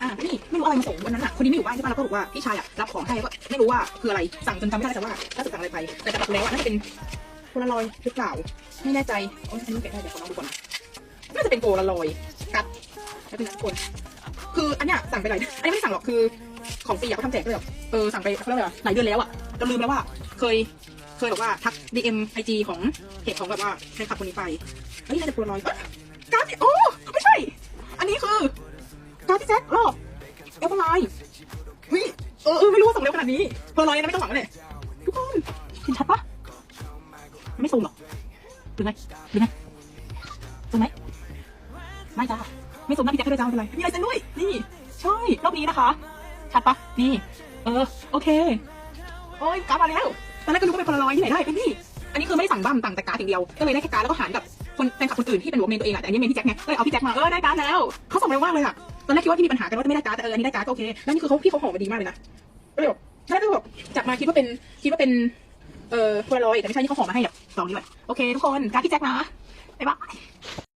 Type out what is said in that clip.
อะนี่ไม่รู้อะไรมาส่งวันนั้นอะคนนี้ไม่อยู่บ้านใช่ป่ะแล้วก็บอกว่าพี่ชายอะรับของให้ก็ไม่รู้ว่าคืออะไรสั่งจนจำไม่ได้แต่ว่าน่าจะสั่งอะไรไป แต่จะตัดแล้วอะน่าจะเป็นโพลารอยหรือเปล่าไม่แน่ใจโอ้ยอันนี้เก็บได้เดี๋ยวขอลองดูก่อนนะน่าจะเป็นโพลารอยกัดแล้วเป็นทุกคนคืออันเนี้ยสั่งไปหลายอันนี้ไม่ได้สั่งหรอกคือของปีอะเขาทำแจกด้วยแบบเออสั่งไปเขาเรียกว่าหลายเดือนแล้วอะจนลืมแล้วว่าเคยเคยบอกว่าทัก DM IG ของเพจของแบบว่าแฟนคลับคนนี้ไปเฮ้ยน่าจะโพลารอยการ์ดโอ้ไม่ใช่ อันนี้คือ การ์ดที่แจ็ครอบเอลพไลน์เฮ้ยเออเออไม่รู้ว่าส่งเร็วขนาดนี้โพลอยนะไม่ต้องหวังเลยทุกคนเห็นชัดปะไม่ซูมหรอกหรือไงหรือไงซูมไหมไม่จ้าไม่ซูมหน้าพี่แจ็คด้วยจ้าไม่เป็นไรมีลายเซ็นด้วย นี่ใช่รอบนี้นะคะ ชัดปะนี่ เออ โอเคโอ้ยการ์ดมาแล้วตอนแรกก็รู้ว่าเป็นพลอยที่ไหนได้เป็นนี่อันนี้คือไม่ได้สั่งบั้มสั่งแต่การ์ดอย่างเดียว ก็เลยได้แค่การ์ดแล้วก็หารกับคนแฟนคลับคนอื่นที่เป็นหัวเมนตัวเองอะแต่อันนี้เมนพี่แจ็คไงก็เลยเอาพี่แจ็คมาเออได้การ์ดแล้วเขาส่งเร็วมากเลยอะ ตอนแรกคิดว่าที่มีปัญหากันว่าจะไม่ได้การ์ดแต่เอออันนี้ได้การ์ดก็โอเคแล้วนี่คือเขาพี่เขาห่อมาดีมากเลยนะก็เลยแบบตอนแรกก็แบบจับมาคิดว่าเป็นคิดว่าเป็นเอ่อพลารอยด์แต่ไม่ใช่นี่เขาห่อมาให้แบบสองนี้เลยโอเค ทุกคนการ์ดพี่แจ็คนะบ๊ายบาย